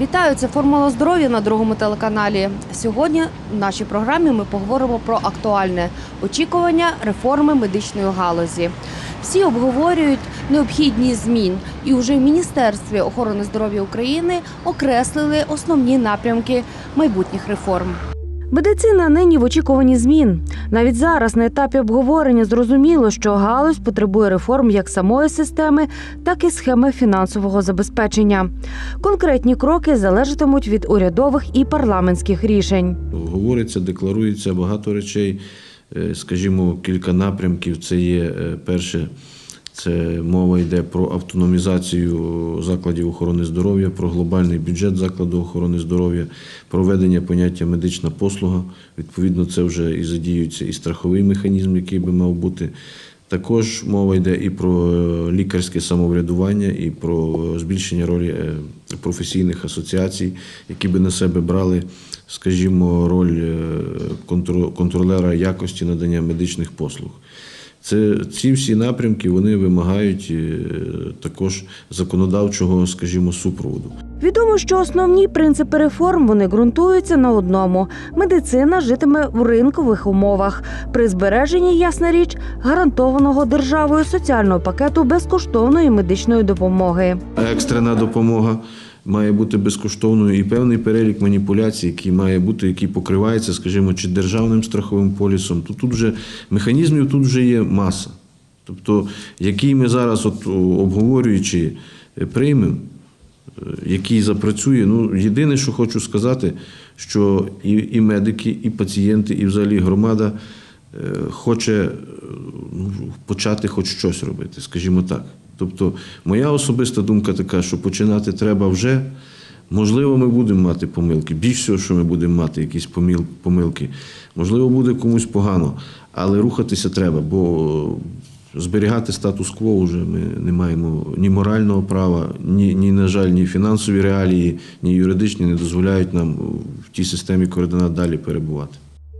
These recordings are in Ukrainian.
Вітаю, це формула здоров'я на другому телеканалі. Сьогодні в нашій програмі ми поговоримо про актуальне очікування реформи медичної галузі. Всі обговорюють необхідність змін, і вже в Міністерстві охорони здоров'я України окреслили основні напрямки майбутніх реформ. Медицина нині в очікуванні змін. Навіть зараз на етапі обговорення зрозуміло, що галузь потребує реформ як самої системи, так і схеми фінансового забезпечення. Конкретні кроки залежатимуть від урядових і парламентських рішень. Говориться, декларується багато речей. Е, Скажімо, кілька напрямків. Це є е, перше, це мова йде про автономізацію закладів охорони здоров'я, про глобальний бюджет закладу охорони здоров'я, про введення поняття медична послуга. Відповідно, це вже і задіюється і страховий механізм, який би мав бути. Також мова йде і про е, лікарське самоврядування, і про е, збільшення ролі е, професійних асоціацій, які би на себе брали, скажімо, роль контролера якості надання медичних послуг. Це ці всі напрямки вони вимагають е, також законодавчого, скажімо, супроводу. Відомо, що основні принципи реформ вони ґрунтуються на одному: медицина житиме в ринкових умовах при збереженні, ясна річ, гарантованого державою соціального пакету безкоштовної медичної допомоги. Екстрена допомога має бути безкоштовною і певний перелік маніпуляцій, який має бути, який покривається, скажімо, чи державним страховим полісом. То тут вже механізмів тут вже є маса. Тобто, який ми зараз, от, обговорюючи, е, приймемо, е, який запрацює. Ну, єдине, що хочу сказати, що і, і медики, і пацієнти, і взагалі громада е, хоче ну, почати хоч щось робити, скажімо так. Тобто, моя особиста думка така, що починати треба вже. Можливо, ми будемо мати помилки. Більш всього, що ми будемо мати якісь помилки. Можливо, буде комусь погано, але рухатися треба, бо зберігати статус-кво вже ми не маємо ні морального права, ні, ні, на жаль, ні фінансові реалії, ні юридичні не дозволяють нам в тій системі координат далі перебувати.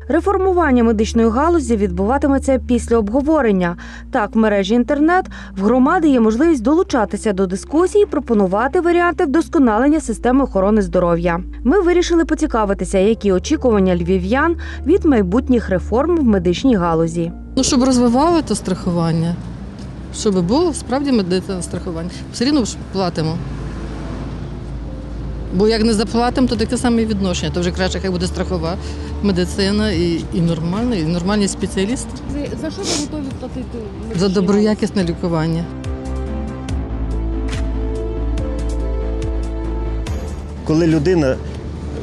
Реформування медичної галузі відбуватиметься після обговорення. Так, в мережі інтернет в громади є можливість долучатися до дискусій і пропонувати варіанти вдосконалення системи охорони здоров'я. Ми вирішили поцікавитися, які очікування львів'ян від майбутніх реформ в медичній галузі. Ну, щоб розвивали то страхування, щоб було справді медичне страхування. Все рівно платимо. Бо як не заплатимо, то таке саме відношення. То вже краще, хай буде страхова медицина і, і нормальна, і нормальні спеціалісти За що ви готові платити? за доброякісне лікування. коли людина,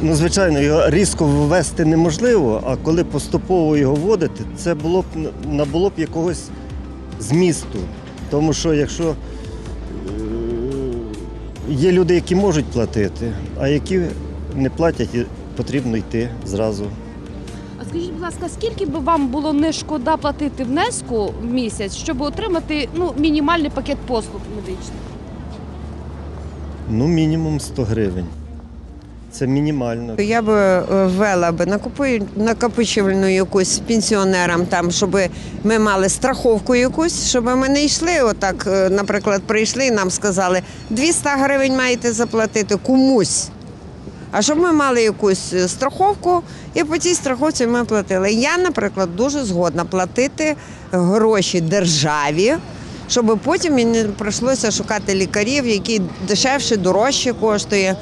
ну звичайно, його різко ввести неможливо, а коли поступово його вводити, це було б набуло б якогось змісту. Тому що якщо є люди, які можуть платити, а які не платять, і потрібно йти зразу. А скажіть, будь ласка, скільки би вам було не шкода платити внеску в місяць, щоб отримати ну, мінімальний пакет послуг медичних? Ну, мінімум 100 гривень. Це мінімально. Я би е, ввела би накопичувальну якусь пенсіонерам, там, щоб ми мали страховку якусь, щоб ми не йшли. Отак, е, наприклад, прийшли і нам сказали, 200 гривень маєте заплатити комусь. А щоб ми мали якусь е, страховку, і по цій страховці ми платили. Я, наприклад, дуже згодна платити гроші державі, щоб потім мені не прийшлося шукати лікарів, які дешевше, дорожче коштує.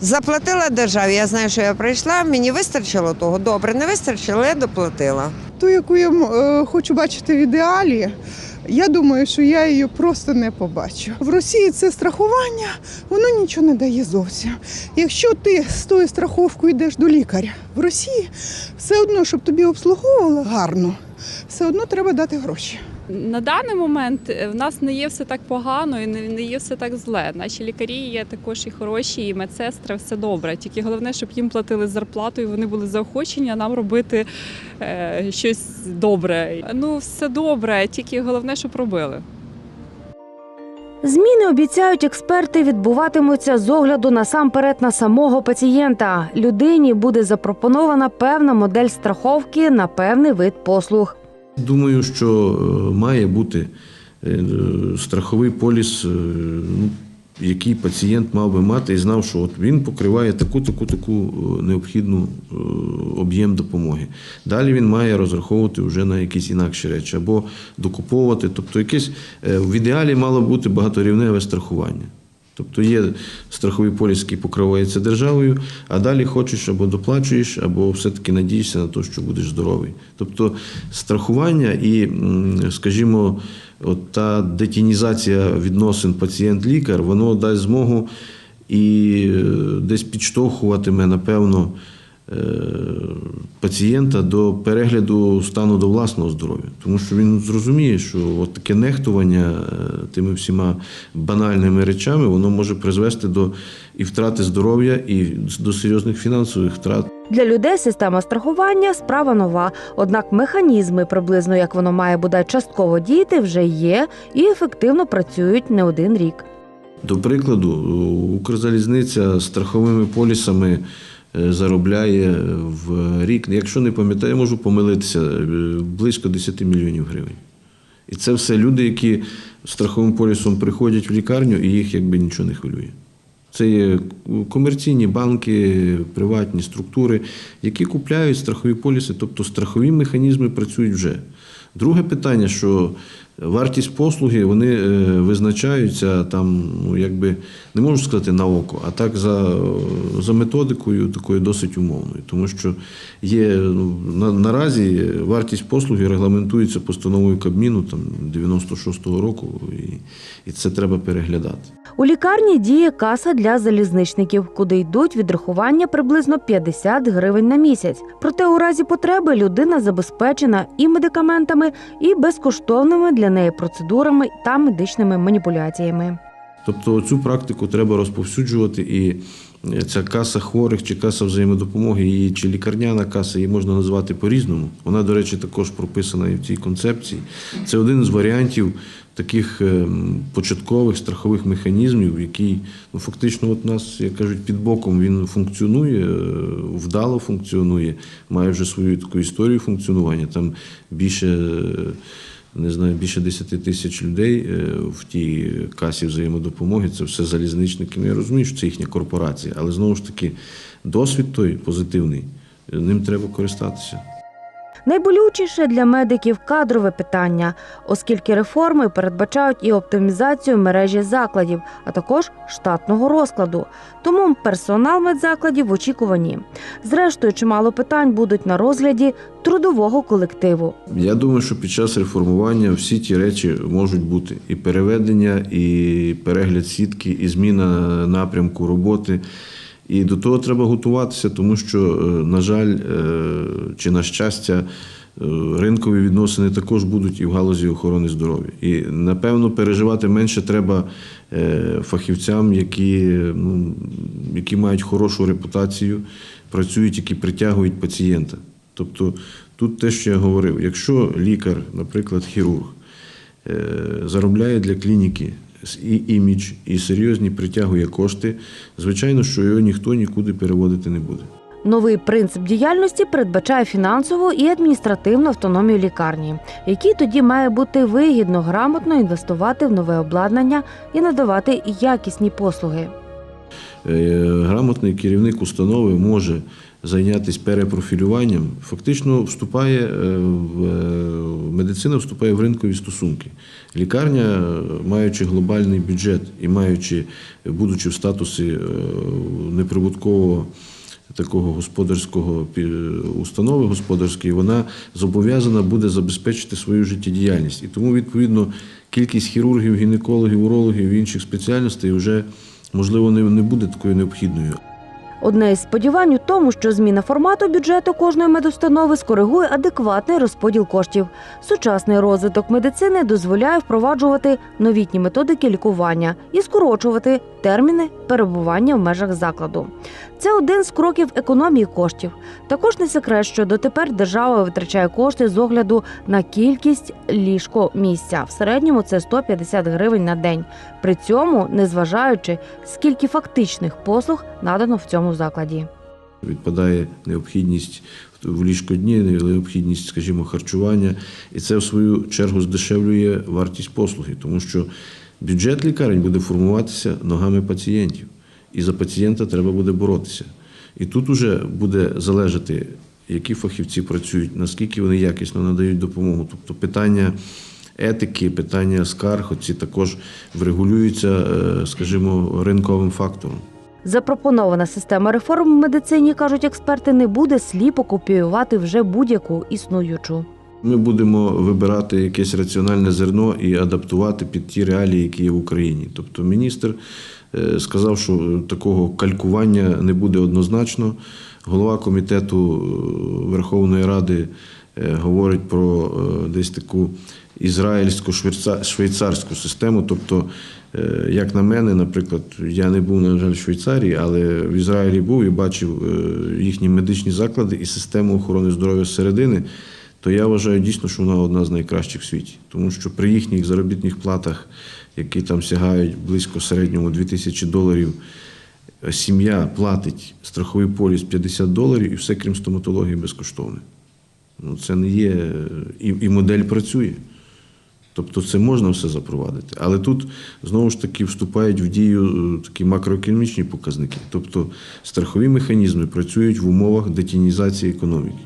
Заплатила державі, я знаю, що я прийшла, мені вистачило того. Добре, не вистачило, я доплатила. ту, яку я е, хочу бачити в ідеалі, я думаю, що я її просто не побачу. В Росії це страхування, воно нічого не дає зовсім. Якщо ти з тою страховкою йдеш до лікаря в Росії, все одно, щоб тобі обслуговували гарно, все одно треба дати гроші. На даний момент е, в нас не є все так погано і не є все так зле. Наші лікарі є також і хороші, і медсестри, все добре. Тільки головне, щоб їм платили зарплату і вони були заохочені нам робити е, щось добре. Ну, все добре, тільки головне, щоб робили. Зміни обіцяють експерти відбуватимуться з огляду насамперед на самого пацієнта. Людині буде запропонована певна модель страховки на певний вид послуг. Думаю, що е, має бути е, страховий поліс. е, ну, який пацієнт мав би мати і знав, що от він покриває таку, таку, таку необхідну об'єм допомоги. Далі він має розраховувати вже на якісь інакші речі або докуповувати. Тобто, якесь в ідеалі мало бути багаторівневе страхування. Тобто є страховий поліс, який покривається державою, а далі хочеш або доплачуєш, або все-таки надієшся на те, що будеш здоровий. Тобто страхування і, скажімо, от та детінізація відносин пацієнт-лікар, воно дасть змогу і е, десь підштовхуватиме, напевно, пацієнта до перегляду стану до власного здоров'я. Тому що він зрозуміє, що от таке нехтування е, тими всіма банальними речами, воно може призвести до і втрати здоров'я, і до серйозних фінансових втрат. Для людей система страхування справа нова. Однак механізми, приблизно як воно має бодай частково діяти, вже є і ефективно працюють не один рік. До прикладу, Укрзалізниця страховими полісами е, заробляє в рік, якщо не пам'ятаю, можу помилитися, е, близько 10 мільйонів гривень. І це все люди, які страховим полісом приходять в лікарню і їх якби нічого не хвилює. Це є комерційні банки, приватні структури, які купляють страхові поліси, тобто страхові механізми працюють вже. Друге питання, що вартість послуги вони е, визначаються там, ну якби не можу сказати на око, а так за, за методикою такою досить умовною. Тому що є ну, на, наразі вартість послуги регламентується постановою Кабміну там 96-го року, і, і це треба переглядати. У лікарні діє каса для залізничників, куди йдуть відрахування приблизно 50 гривень на місяць. Проте у разі потреби людина забезпечена і медикаментами, і безкоштовними для неї процедурами та медичними маніпуляціями. Тобто цю практику треба розповсюджувати, і е, ця каса хворих чи каса взаємодопомоги, її чи лікарняна каса, її можна назвати по-різному. Вона, до речі, також прописана і в цій концепції. Це один з варіантів таких ем, початкових страхових механізмів, який ну, фактично от нас, як кажуть, під боком він функціонує, е, вдало функціонує, має вже свою таку історію функціонування. Там більше. е, не знаю, більше 10 тисяч людей е, в тій касі взаємодопомоги. Це все залізничники. Ну, я розумію, що це їхня корпорація, але знову ж таки досвід той позитивний. Ним треба користатися. Найболючіше для медиків кадрове питання, оскільки реформи передбачають і оптимізацію мережі закладів, а також штатного розкладу. Тому персонал медзакладів в очікуванні. Зрештою, чимало питань будуть на розгляді трудового колективу. Я думаю, що під час реформування всі ті речі можуть бути: і переведення, і перегляд сітки, і зміна напрямку роботи. І до того треба готуватися, тому що, е, на жаль, е, чи на щастя, е, ринкові відносини також будуть і в галузі охорони здоров'я. І напевно переживати менше треба фахівцям, які, ну, які мають хорошу репутацію, працюють, які притягують пацієнта. Тобто тут те, що я говорив, якщо лікар, наприклад, хірург, заробляє для клініки і імідж, і серйозні притягує кошти, звичайно, що його ніхто нікуди переводити не буде. Новий принцип діяльності передбачає фінансову і адміністративну автономію лікарні, якій тоді має бути вигідно грамотно інвестувати в нове обладнання і надавати якісні послуги. Е, Грамотний керівник установи може зайнятися перепрофілюванням, фактично вступає е, в е, медицина вступає в ринкові стосунки. Лікарня, маючи глобальний бюджет і маючи, будучи в статусі неприбуткового такого господарського установи господарської, вона зобов'язана буде забезпечити свою життєдіяльність. І тому, відповідно, кількість хірургів, гінекологів, урологів і інших спеціальностей вже можливо не буде такою необхідною. Одне із сподівань у тому, що зміна формату бюджету кожної медустанови скоригує адекватний розподіл коштів. Сучасний розвиток медицини дозволяє впроваджувати новітні методики лікування і скорочувати терміни перебування в межах закладу. Це один з кроків економії коштів. Також не секрет, що дотепер держава витрачає кошти з огляду на кількість ліжко місця. В середньому це 150 гривень на день. При цьому незважаючи, скільки фактичних послуг надано в цьому закладі. Відпадає необхідність в ліжкодні, необхідність, скажімо, харчування, і це в свою чергу здешевлює вартість послуги, тому що Бюджет лікарень буде формуватися ногами пацієнтів. І за пацієнта треба буде боротися. І тут уже буде залежати, які фахівці працюють, наскільки вони якісно надають допомогу. Тобто питання етики, питання скарг, оці також врегулюються, е, скажімо, ринковим фактором. Запропонована система реформ в медицині, кажуть експерти, не буде сліпо копіювати вже будь-яку існуючу. Ми будемо вибирати якесь раціональне зерно і адаптувати під ті реалії, які є в Україні. Тобто міністр е, сказав, що такого калькування не буде однозначно. Голова комітету е, Верховної Ради е, говорить про десь таку ізраїльсько-швейцарську систему. Тобто, як на мене, наприклад, я не був, на жаль, в Швейцарії, але в Ізраїлі був і бачив е, їхні медичні заклади і систему охорони здоров'я зсередини то я вважаю дійсно, що вона одна з найкращих в світі. Тому що при їхніх заробітних платах, які там сягають близько середньому 2000 доларів, е, сім'я платить страховий поліс 50 доларів і все, крім стоматології, безкоштовне. Ну, це не є. е, І, і модель працює. Тобто це можна все запровадити. Але тут знову ж таки вступають в дію е, такі макроекономічні показники. Тобто страхові механізми працюють в умовах детінізації економіки.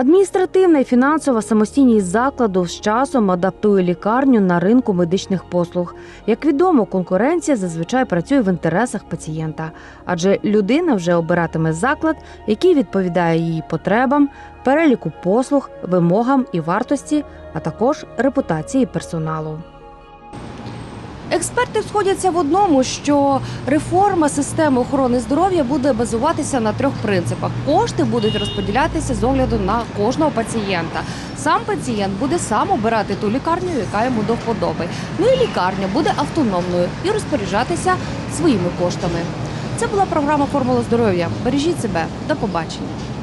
Адміністративна і фінансова самостійність закладу з часом адаптує лікарню на ринку медичних послуг. Як відомо, конкуренція зазвичай працює в інтересах пацієнта, адже людина вже обиратиме заклад, який відповідає її потребам, переліку послуг, вимогам і вартості, а також репутації персоналу. Експерти сходяться в одному, що реформа системи охорони здоров'я буде базуватися на трьох принципах. Кошти будуть розподілятися з огляду на кожного пацієнта. Сам пацієнт буде сам обирати ту лікарню, яка йому до вподоби. Ну і лікарня буде автономною і розпоряджатися своїми коштами. Це була програма Формула здоров'я. Бережіть себе. До побачення.